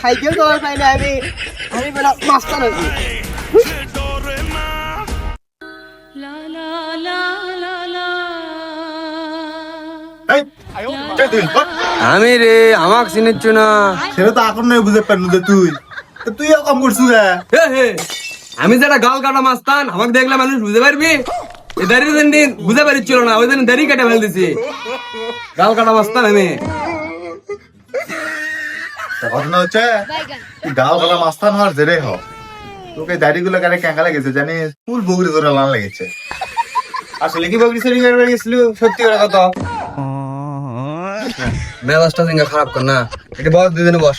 Cycle চালাতে পাই না আমি আমি বেলা মাস্টার আছি তুই? আমি রে আমাক চিনিচ্ছ না। সেটা তো এখন নয় বুঝে পারলু যে তুই। তো তুইও কম করছু হে হে আমি যেটা গাল কাটা মাস্তান আমাকে দেখলে মানুষ বুঝতে পারবি? এ দাড়ি দিন বুঝতে পারছিল না ওই দিন দাড়ি কেটে ফেল দিছি গাল কাটা মাস্তান আমি তা ঘটনা হচ্ছে গাও গলা মাস্তান হওয়ার জেরে হ। তোকে দাড়ি গুলো কারে ক্যাঙ্কা লেগেছে জানিস? ফুল বগরি ধরে লান লেগেছে। আসলে কি বকরি সরি করে গেছিল সত্যি করে কথা মেজাজটা জিঙ্গা খারাপ কর না। এটা বস দুজনে বস।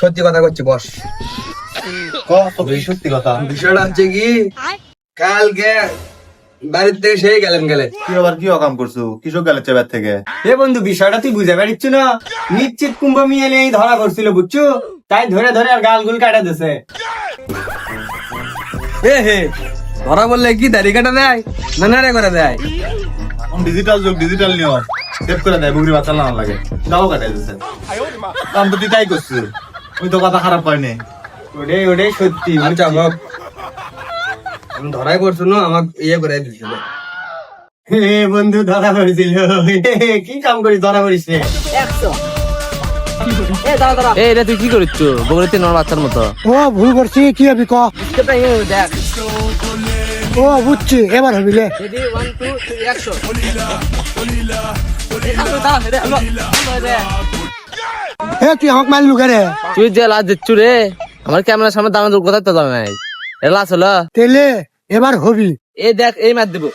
সত্যি কথা করছি বস। সত্যি কথা? বিষয়টা হচ্ছে কি কালকে বাড়ির থেকে সেই গেলেন গেলে। তুই আবার কি অকাম করছু? কৃষক গেলে চেবার থেকে? এ বন্ধু বিষয়টা তুই বুঝে পারিচ্ছ না? নিশ্চিত কুম্ভ মিয়ে ধরা করছিল বুঝছ? তাই ধরে ধরে আর গাল গুল কাটা দিছে। এ হে ধরা বললে কি দাড়ি কাটা দেয়? না নাড়ে করে দেয়? এখন ডিজিটাল যুগ ডিজিটাল নিয়ম সেভ করে দেয় বগরি বাচ্চা লান লাগে। গাও কাটাই দিচ্ছে কাম তো তুই তাই করছু। ওই তো কথা খারাপ হয়নি ওটাই ওটাই সত্যি আচ্ছা বাপ আমি ধরাই করছ না আমাকে ইয়ে করে দিছিল এ বন্ধু ধরা পড়েছিল। কি কাম করিস ধরা পড়িস রে। একশো। এ রে তুই কি নর বাচ্চার মতো। ও ভুল করছি হবি দেখ। ও বুঝছি এবার। হে তুই আমাকে মারলু কে রে তুই যে লাজ দিচ্ছ রে আমার ক্যামেরার সামনে দামে তোর কোথায় তো দামে নাই। এ লাজ হলো। তেলে এবার হবি। এই দেখ এই মার দেবো।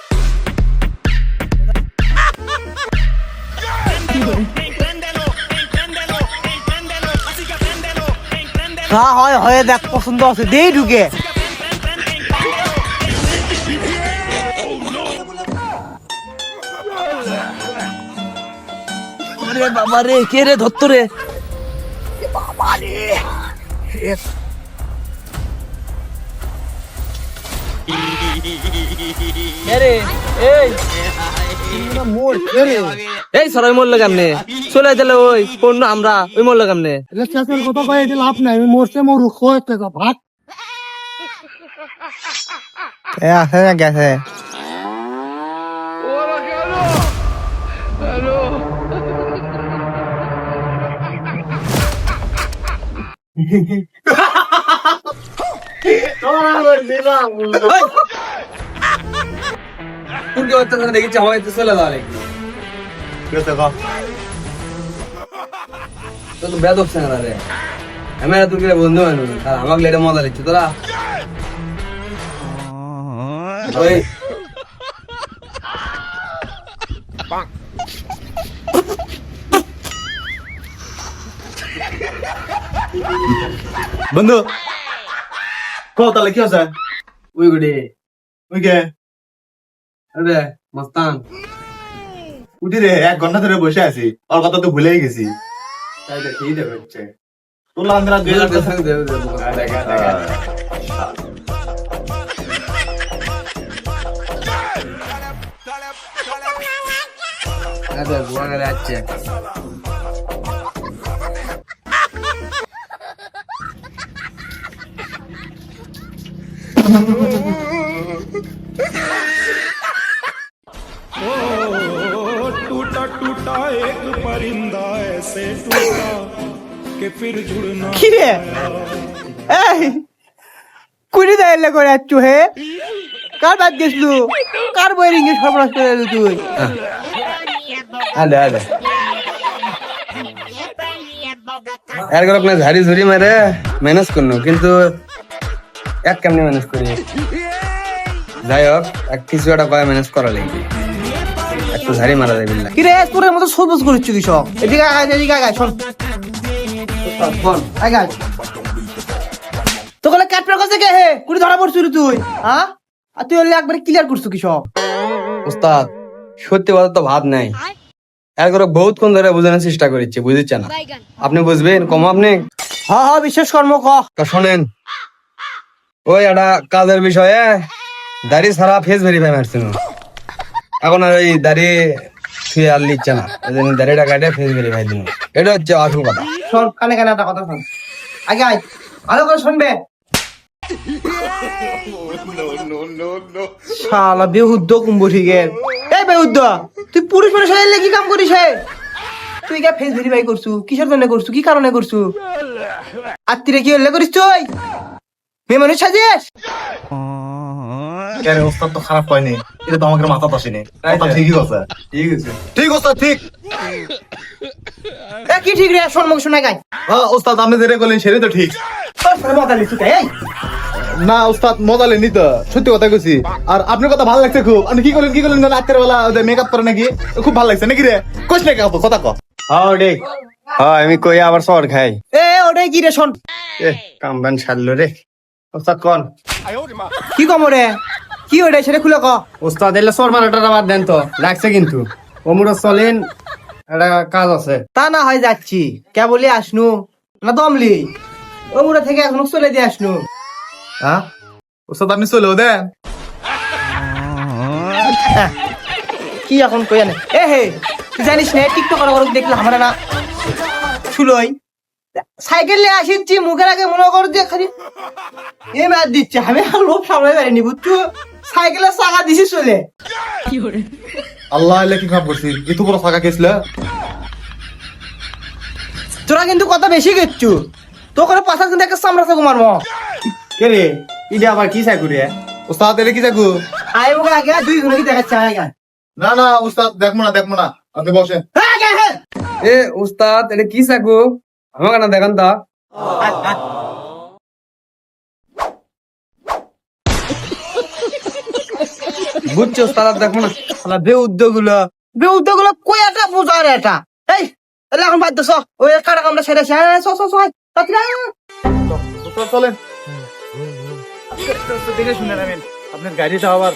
যা হয় হয়ে দেখ পছন্দ আছে দেই ঢুকে। বাবা রে কে রে ধরতো রে? বাবা রে। এই। সরাই মরলো কেমনে? চলে দিলে ওই পণ্য আমরা ওই মরলো কেমনে? শেষের কথা কয়ে এটা লাভ নাই আমি মরছে মরু খোয় থেকে আছে না গেছে। তুই কি অত্যাচার দেখেছি আমাকে তো চলে যাওয়া তো বেদ হচ্ছে না রে আমি আর তুই বন্ধু মানুষ আর আমাকে লেটে মজা দিচ্ছি তোরা বন্ধু ক তাহলে কি আছে ওই গুডি। ওই কে? আরে মস্তান। উঠি রে এক ঘণ্টা ধরে বসে আছি। ওর কথা তো ভুলেই গেছি। তাই তো ঠিক আছে হচ্ছে তোর লাঙ্গরা দুই হাজার টাকা- দেব দেখা দেখা আরে टूटा टूटा एक परिंदा ऐसे टूटा कि फिर जुड़ना কি রে এই কুড়ি দাইলে করে যাচ্ছ হে কার বাদ গেছলু কার বই রিঙ্গি সর্বনাশ করে দিলি তুই আলে আলে এর করে আপনার ঝাড়ি ঝুড়ি মেরে ম্যানেজ করলো কিন্তু এক কেমনি ম্যানেজ করি? যাই হোক এক কিছু একটা পায়ে ম্যানেজ করা লাগবে। একটু ঝাড়ি মারা যায় বিল্লা কি রে তোর মতো সবুজ করিচ্ছ কি সব? এদিকে আগাই এদিকে আগাই শোন। আগাই তো কলে কাটপের কাছে কে হে? কুড়ি ধরা পড়ছিস তুই হ্যাঁ? আর তুই হলে একবারে ক্লিয়ার করছ কি সব? উস্তাদ সত্যি কথা তো ভাব নাই। এর করে বহুত কোন ধরে বোঝানোর চেষ্টা করেছি বুঝেছে না? আপনি বুঝবেন কম আপনি? হ হ বিশ্বাস কর্ম ক। তা শোনেন ওই একটা কাজের বিষয়ে দাড়ি সারা ফেস ভেরিফাই মারছিল এখন আর ওই দাড়ি ছুঁয়ে আর না। দাড়িটা কাটে ফেস ভেরিফাই এটা হচ্ছে আসল কথা। কানে কানে একটা কথা শোন। আগে আয়, ভালো করে শুনবে। শালা ঠিকের এই বেহুদ্দ, তুই পুরুষ মানুষ হয়ে কি কাম করিস হে? তুই কে ফেস ভেরিফাই করছু? কিসের জন্য করছু? কি কারণে করছু? আত্মীয় কি হলে করিস তুই? মেয়ে মানুষ সাজিস? কেন ওস্তাদ তো খারাপ হয়নি। এটা তো আমাকে মাথা আসেনি। ঠিকই আছে। ঠিক আছে। ঠিক ওস্তাদ ঠিক। এ কি ঠিক রে? শোন মুখ শোনা গাই। হ্যাঁ ওস্তাদ আপনি যেটা করলেন সেটাই তো ঠিক। না ওস্তাদ মজা লেনি তো। সত্যি কথা কইছি। আর আপনার কথা ভালো লাগছে খুব। আপনি কি করলেন কি করলেন? রাতের বেলা মেকআপ করে নাকি? খুব ভালো লাগছে নাকি রে? কোচ নাকি আপু কথা কো। হ্যাঁ রে হ্যাঁ আমি কই আবার সর খাই। এ ওটাই কি রে শোন। এ কামবান ছাড়লো রে। ওস্তাদ কোন। কি কম রে? কি ওটাই সেটা খুলে ক। ওস্তাদ এলে সর মারাটা বাদ দেন তো। লাগছে কিন্তু। অমুরা চলেন একটা কাজ আছে। তা না হয় যাচ্ছি। কে বলি আসনু। না দমলি। ওমুরা থেকে এখনও চলে দিয়ে আসনু। হ্যাঁ ওস্তাদ আপনি চলেও দেন। কি এখন কই এ হে জানিস না টিকটক করা করুক দেখলে আমার না। শুলোই। সাইকেল নিয়ে আসিচ্ছি মুখের আগে মনে কর যে খালি এ ম্যাচ দিচ্ছে। আমি আর লোক সামনে পারিনি বুঝছ? সাইকেলের চাকা দিছি চলে। আল্লাহ এলে কি করছি এত বড় ফাঁকা গেছিল তোরা কিন্তু কথা বেশি গেছছু তো করে পাশা কিন্তু একটা সামরা চাকু মারবো। কে রে? আবার কি চাই করে ওস্তাদ এলে কি যাকু আয় মুখে আগে দুই ঘণ্টা কি দেখাচ্ছে? আগে। না না ওস্তাদ দেখব না দেখব না। আপনি বসেন। এ উস্তাদ এটা কি চাকু? না তা বুঝছ আর দেখো না শালা বে উদ্যোগগুলো বে উদ্যোগগুলো কই একটা বোঝার এটা এই তাহলে এখন বাদ দছ ওই কাটা কামটা ছেড়ে ছেড়ে স স স। ওস্তাদ চলেন দেখে শুনে নেবেন আপনার গাড়িটা আবার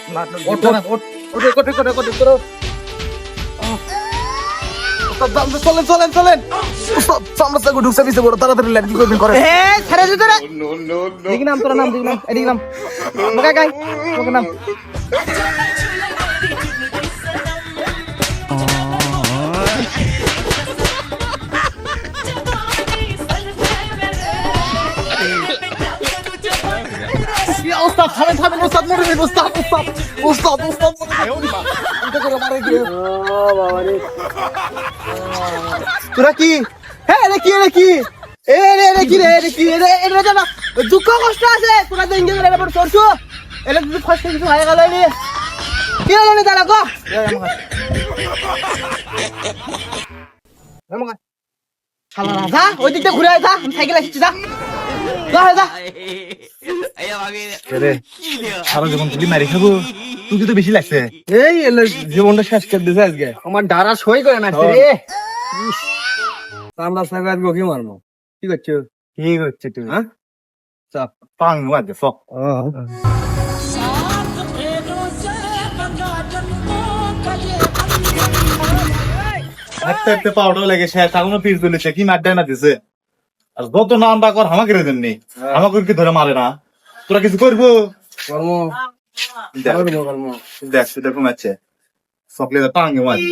চলেন চলেন চলেন। সামনে চাকু ঢুকছে পিছে বড় তাড়াতাড়ি ল্যান্ড কি করবেন করে এ ছেড়ে দিতে রে দেখি নাম তোর নাম দেখি নাম এদিকে নাম। মুখে গাই মুখে নাম। ওস্তাদ থামেন থামেন ওস্তাদ মরে যাবে ওস্তাদ ওস্তাদ ওস্তাদ ওস্তাদ। তোরা কি? হ্যাঁ রে কি রে কি? এ রে রে কি রে রে কি? রে রে জানা দুঃখ কষ্ট আছে। তোরা তো ইঞ্জিন রে বড় চলছো এলে তুই ফার্স্ট কিছু হয়ে গেল রে কি হলো নি দাঁড়া গো? শালা রাজা ওই দিকটা ঘুরে যা আমি সাইকেল আসছি যা। সারা জীবন তুই মারি খাব? তুই তো বেশি লাগছে? এই জীবনটা শেষ করে দিছে আজকে। আমার ডারা সই করে না রে। আমরা সাহেব আজকে কি মারবো। কি করছ? কি হচ্ছে তুমি? হ্যাঁ? পাং মারবে ফক। হাঁটতে হাঁটতে পাউডার লেগে শেষ এখনও পিস দিলেছে কি মার দেয় না দিছে? আর যত নাম ডাকর আমাকে রে দেননি আমাকে কি ধরে মারে না? তোরা কিছু করব? কর্ম। দেখ। দেখ ঘুমাচ্ছে সকলে টাঙ্গে মারবে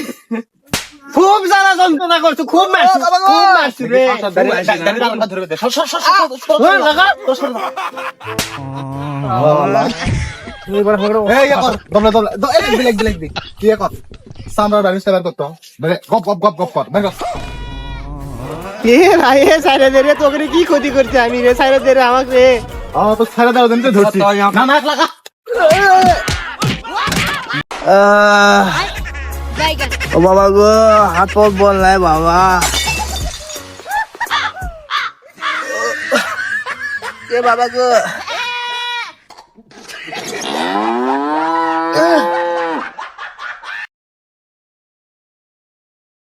খুব জ্বালা যন্ত্রণা করছ খুব মারছো খুব মারছো রে ইয়া কি ইয়া মানে সাইরে ক্ষতি করছে আমি রে সাইরে দে রে আমাকে রে আ তো ছেড়ে দাও দেন তো ধরছি না না লাগা ও বাবা গো হাত পথ বল নাই বাবা এ বাবা গো